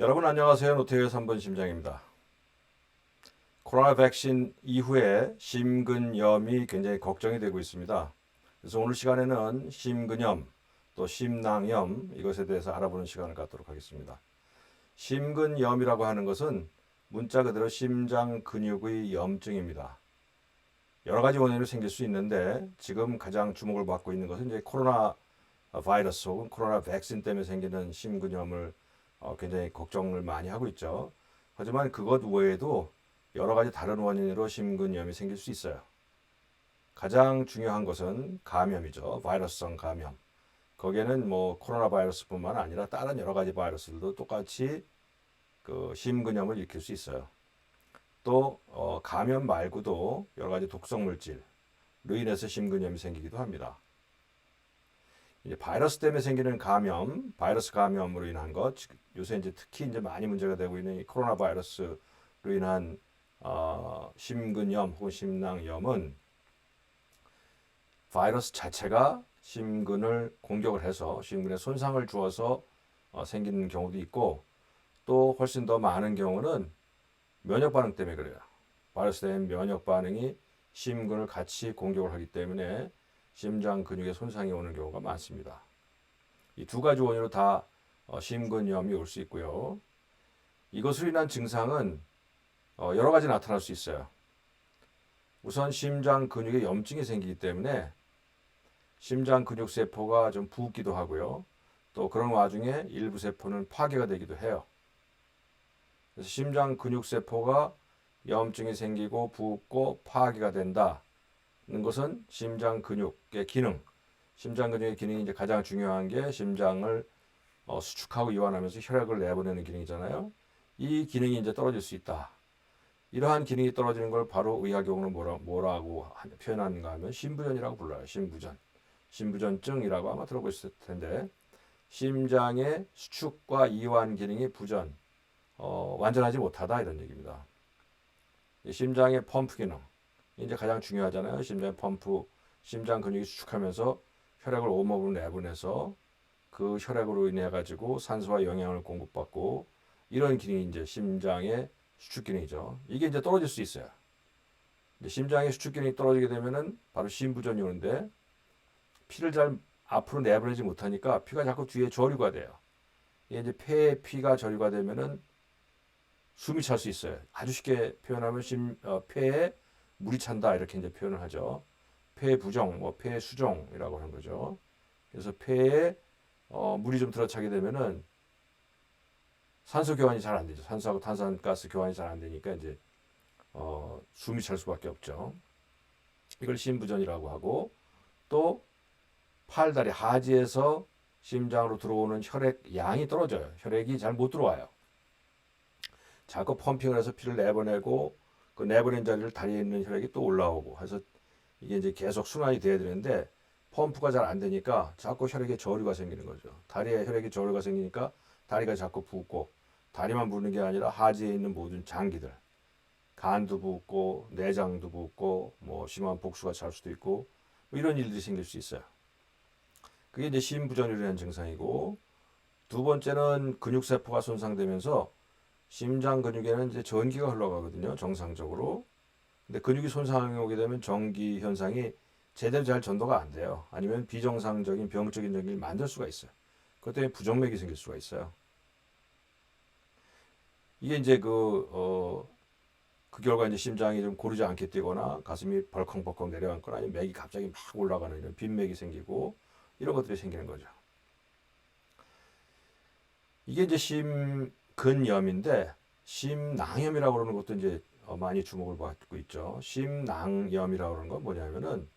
여러분 안녕하세요. 노태우 3번 심장입니다. 코로나 백신 이후에 심근염이 굉장히 걱정이 되고 있습니다. 그래서 오늘 시간에는 심근염 또 심낭염 이것에 대해서 알아보는 시간을 갖도록 하겠습니다. 심근염이라고 하는 것은 문자 그대로 심장 근육의 염증입니다. 여러 가지 원인으로 생길 수 있는데 지금 가장 주목을 받고 있는 것은 이제 코로나 바이러스 혹은 코로나 백신 때문에 생기는 심근염을 어, 굉장히 걱정을 많이 하고 있죠. 하지만 그것 외에도 여러 가지 다른 원인으로 심근염이 생길 수 있어요. 가장 중요한 것은 감염이죠. 바이러스성 감염. 거기에는 뭐 코로나 바이러스뿐만 아니라 다른 여러 가지 바이러스들도 똑같이 그 심근염을 일으킬 수 있어요. 또 어, 감염 말고도 여러 가지 독성 물질로 인해서 심근염이 생기기도 합니다. 이제 바이러스 때문에 생기는 감염, 바이러스 감염으로 인한 것, 즉, 요새 이제 특히 이제 많이 문제가 되고 있는 이 코로나 바이러스로 인한 어, 심근염 혹은 심낭염은 바이러스 자체가 심근을 공격을 해서 심근에 손상을 주어서 어, 생기는 경우도 있고 또 훨씬 더 많은 경우는 면역 반응 때문에 그래요. 바이러스 때문에 면역 반응이 심근을 같이 공격을 하기 때문에 심장 근육에 손상이 오는 경우가 많습니다. 이 두 가지 원인으로 다 어, 심근염이 올 수 있고요. 이것으로 인한 증상은 어, 여러 가지 나타날 수 있어요. 우선 심장 근육에 염증이 생기기 때문에 심장 근육 세포가 좀 붓기도 하고요. 또 그런 와중에 일부 세포는 파괴가 되기도 해요. 그래서 심장 근육 세포가 염증이 생기고 붓고 파괴가 된다는 것은 심장 근육의 기능, 심장 근육의 기능이 이제 가장 중요한 게 심장을 어, 수축하고 이완하면서 혈액을 내보내는 기능이잖아요. 이 기능이 이제 떨어질 수 있다. 이러한 기능이 떨어지는 걸 바로 의학용어로 뭐라, 뭐라고 표현하는가 하면 심부전이라고 불러요. 심부전. 심부전증이라고 아마 들어보셨을 텐데 심장의 수축과 이완 기능이 부전, 어, 완전하지 못하다 이런 얘기입니다. 심장의 펌프 기능 이제 가장 중요하잖아요. 심장 펌프, 심장 근육이 수축하면서 혈액을 온몸으로 내보내서 그 혈액으로 인해 가지고 산소와 영양을 공급받고 이런 기능이 이제 심장의 수축 기능이죠. 이게 이제 떨어질 수 있어요. 심장의 수축 기능이 떨어지게 되면은 바로 심부전이 오는데 피를 잘 앞으로 내보내지 못하니까 피가 자꾸 뒤에 저류가 돼요. 이게 이제 폐에 피가 저류가 되면은 숨이 찰 수 있어요. 아주 쉽게 표현하면 심, 어, 폐에 물이 찬다 이렇게 이제 표현을 하죠. 폐 부정, 뭐 폐 수정이라고 하는 거죠. 그래서 폐에 어, 물이 좀 들어차게 되면은 산소 교환이 잘 안 되죠. 산소하고 탄산가스 교환이 잘 안 되니까 이제 어, 숨이 찰 수밖에 없죠. 이걸 심부전이라고 하고 또 팔다리 하지에서 심장으로 들어오는 혈액 양이 떨어져요. 혈액이 잘 못 들어와요. 자꾸 펌핑을 해서 피를 내보내고 그 내보낸 자리를 다리에 있는 혈액이 또 올라오고 해서 이게 이제 계속 순환이 돼야 되는데 펌프가 잘 안 되니까 자꾸 혈액에 저류가 생기는 거죠. 다리에 혈액이 저류가 생기니까 다리가 자꾸 붓고 다리만 부는 게 아니라 하지에 있는 모든 장기들 간도 붓고 내장도 붓고 뭐 심한 복수가 찰 수도 있고 뭐 이런 일들이 생길 수 있어요. 그게 이제 심부전이라는 로 증상이고 두 번째는 근육세포가 손상되면서 심장 근육에는 이제 전기가 흘러가거든요. 정상적으로. 근데 근육이 손상이 오게 되면 전기 현상이 제대로 잘 전도가 안 돼요. 아니면 비정상적인 병적인 전기를 만들 수가 있어요. 그것 때문에 부정맥이 생길 수가 있어요. 이게 이제 그, 어, 그 결과 이제 심장이 좀 고르지 않게 뛰거나 가슴이 벌컹벌컹 내려앉거나 아니면 맥이 갑자기 막 올라가는 이런 빈맥이 생기고 이런 것들이 생기는 거죠. 이게 이제 심 근염인데 심낭염이라고 그러는 것도 이제 어, 많이 주목을 받고 있죠. 심낭염이라고 그러는 건 뭐냐면은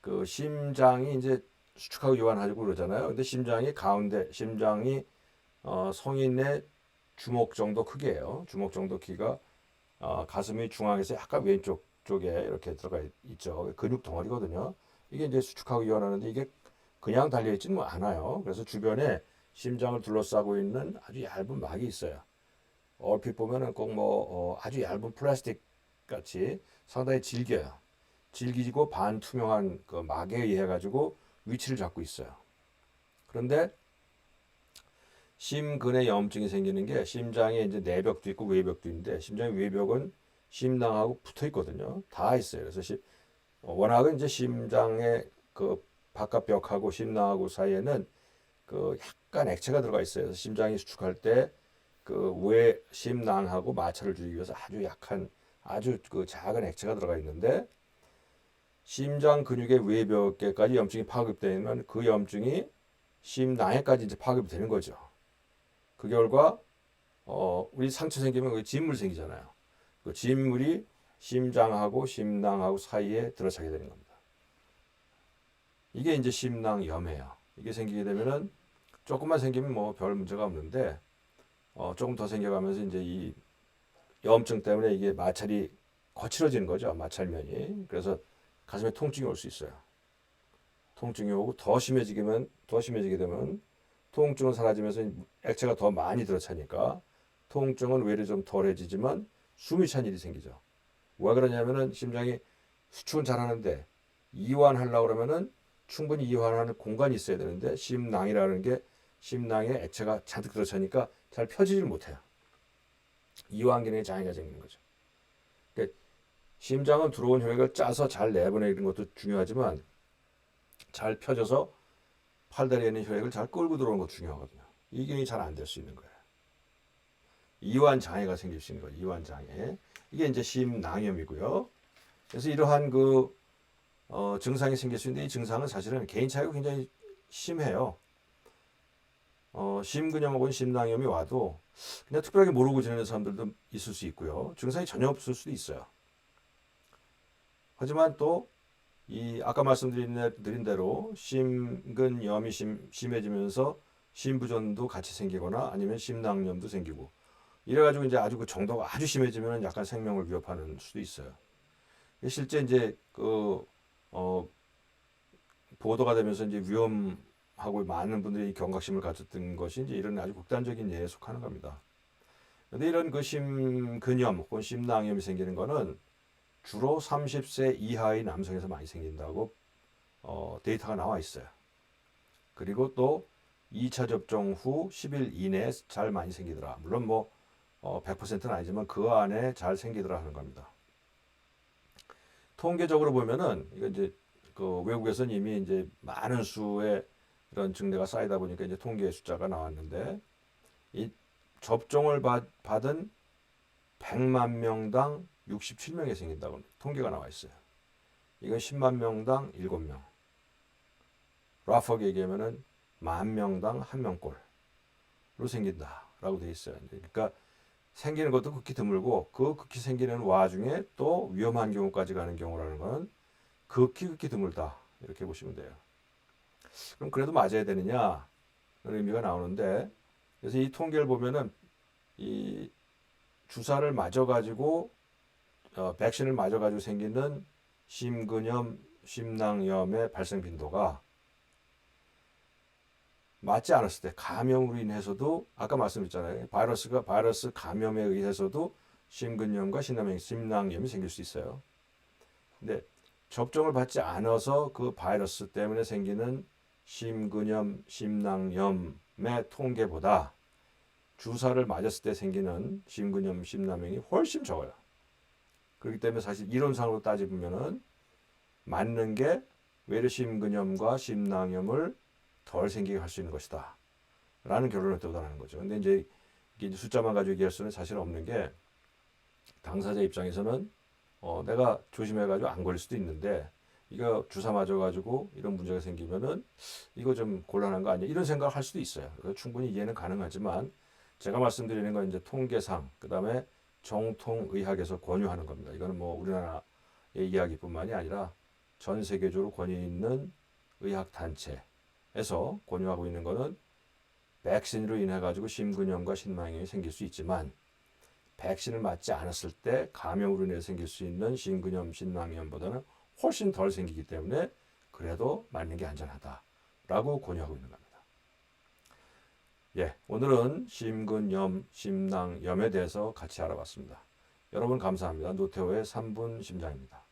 그 심장이 이제 수축하고 이완하고 그러잖아요. 근데 심장이 가운데 심장이 어, 성인의 주먹 정도 크기예요. 주먹 정도 키가 어, 가슴의 중앙에서 약간 왼쪽 쪽에 이렇게 들어가 있죠. 근육 덩어리거든요. 이게 이제 수축하고 이완하는데 이게 그냥 달려 있지는 않아요. 그래서 주변에 심장을 둘러싸고 있는 아주 얇은 막이 있어요. 얼핏 보면은 꼭뭐 어, 아주 얇은 플라스틱 같이 상당히 질겨요. 질기지고 반투명한 그 막에 의해 가지고 위치를 잡고 있어요. 그런데 심근에 염증이 생기는 게 심장에 이제 내벽도 있고 외벽도 있는데 심장의 외벽은 심낭하고 붙어 있거든요. 다 있어요. 그래서 시, 어, 워낙은 이제 심장의 그 바깥 벽하고 심낭하고 사이에는 그 약간 액체가 들어가 있어요. 심장이 수축할 때그외 심낭하고 마찰을 주기 위해서 아주 약한 아주 그 작은 액체가 들어가 있는데 심장 근육의 외벽에까지 염증이 파급되면 그 염증이 심낭에까지 이제 파급이 되는 거죠. 그 결과 어 우리 상처 생기면 그 진물 생기잖아요. 그 진물이 심장하고 심낭하고 사이에 들어차게 되는 겁니다. 이게 이제 심낭염이에요. 이게 생기게 되면은 조금만 생기면 뭐 별 문제가 없는데 어 조금 더 생겨가면서 이제 이 염증 때문에 이게 마찰이 거칠어지는 거죠. 마찰면이. 그래서 가슴에 통증이 올 수 있어요. 통증이 오고 더 심해지면 더 심해지게 되면 통증은 사라지면서 액체가 더 많이 들어차니까 통증은 외려 좀 덜해지지만 숨이 찬 일이 생기죠. 왜 그러냐면은 심장이 수축은 잘하는데 이완하려고 그러면은 충분히 이완하는 공간이 있어야 되는데 심낭이라는 게 심낭에 액체가 잔뜩 들어차니까 잘 펴지질 못해요. 이완 기능에 장애가 생기는 거죠. 그러니까 심장은 들어온 혈액을 짜서 잘 내보내는 것도 중요하지만 잘 펴져서 팔다리에 있는 혈액을 잘 끌고 들어오는 것도 중요하거든요. 이 기능이 잘 안 될 수 있는 거예요. 이완 장애가 생길 수 있는 거예요. 이완 장애. 이게 이제 심낭염이고요. 그래서 이러한 그 어, 증상이 생길 수 있는데 이 증상은 사실은 개인 차이가 굉장히 심해요. 어, 심근염하고는 심낭염이 와도 그냥 특별하게 모르고 지내는 사람들도 있을 수 있고요. 증상이 전혀 없을 수도 있어요. 하지만 또 이 아까 말씀드린 드린 대로 심근염이 심, 심해지면서 심부전도 같이 생기거나 아니면 심낭염도 생기고 이래가지고 이제 아주 그 정도가 아주 심해지면 약간 생명을 위협하는 수도 있어요. 실제 이제 그 어, 보도가 되면서 이제 위험하고 많은 분들이 경각심을 가졌던 것이 이제 이런 아주 극단적인 예에 속하는 겁니다. 근데 이런 그 심 근염 혹은 심낭염이 생기는 거는 주로 30세 이하의 남성에서 많이 생긴다고 어, 데이터가 나와 있어요. 그리고 또 2차 접종 후 10일 이내에 잘 많이 생기더라. 물론 뭐 어, 100%는 아니지만 그 안에 잘 생기더라 하는 겁니다. 통계적으로 보면은 이거 이제 그 외국에서는 이미 이제 많은 수의 이런 증례가 쌓이다 보니까 이제 통계 숫자가 나왔는데 이 접종을 받, 받은 100만 명당 67명이 생긴다고 통계가 나와 있어요. 이건 10만 명당 7명. 라퍼게 얘기하면은 만 명당 한 명꼴로 생긴다라고 돼 있어요. 그러니까 생기는 것도 극히 드물고 그 극히 생기는 와중에 또 위험한 경우까지 가는 경우라는 건 극히 극히 드물다 이렇게 보시면 돼요. 그럼 그래도 맞아야 되느냐 그런 의미가 나오는데 그래서 이 통계를 보면은 이 주사를 맞아 가지고 어, 백신을 맞아 가지고 생기는 심근염, 심낭염의 발생 빈도가 맞지 않았을 때 감염으로 인해서도 아까 말씀드렸잖아요. 바이러스가 바이러스 감염에 의해서도 심근염과 심낭염, 심낭염이 생길 수 있어요. 근데 접종을 받지 않아서 그 바이러스 때문에 생기는 심근염, 심낭염의 통계보다 주사를 맞았을 때 생기는 심근염, 심낭염이 훨씬 적어요. 그렇기 때문에 사실 이론상으로 따지면은 맞는 게 외래 심근염과 심낭염을 덜 생기게 할 수 있는 것이다. 라는 결론을 도달하는 거죠. 근데 이제 숫자만 가지고 얘기할 수는 사실 없는 게 당사자 입장에서는 어, 내가 조심해가지고 안 걸릴 수도 있는데 이거 주사 맞아가지고 이런 문제가 생기면은 이거 좀 곤란한 거 아니야? 이런 생각을 할 수도 있어요. 충분히 이해는 가능하지만 제가 말씀드리는 건 이제 통계상 그 다음에 정통의학에서 권유하는 겁니다. 이거는 뭐 우리나라의 이야기뿐만이 아니라 전 세계적으로 권위 있는 의학 단체 에서 권유하고 있는 것은 백신으로 인해 가지고 심근염과 심낭염이 생길 수 있지만 백신을 맞지 않았을 때 감염으로 인해 생길 수 있는 심근염, 심낭염보다는 훨씬 덜 생기기 때문에 그래도 맞는 게 안전하다라고 권유하고 있는 겁니다. 예, 오늘은 심근염, 심낭염에 대해서 같이 알아봤습니다. 여러분 감사합니다. 노태호의 3분 심장입니다.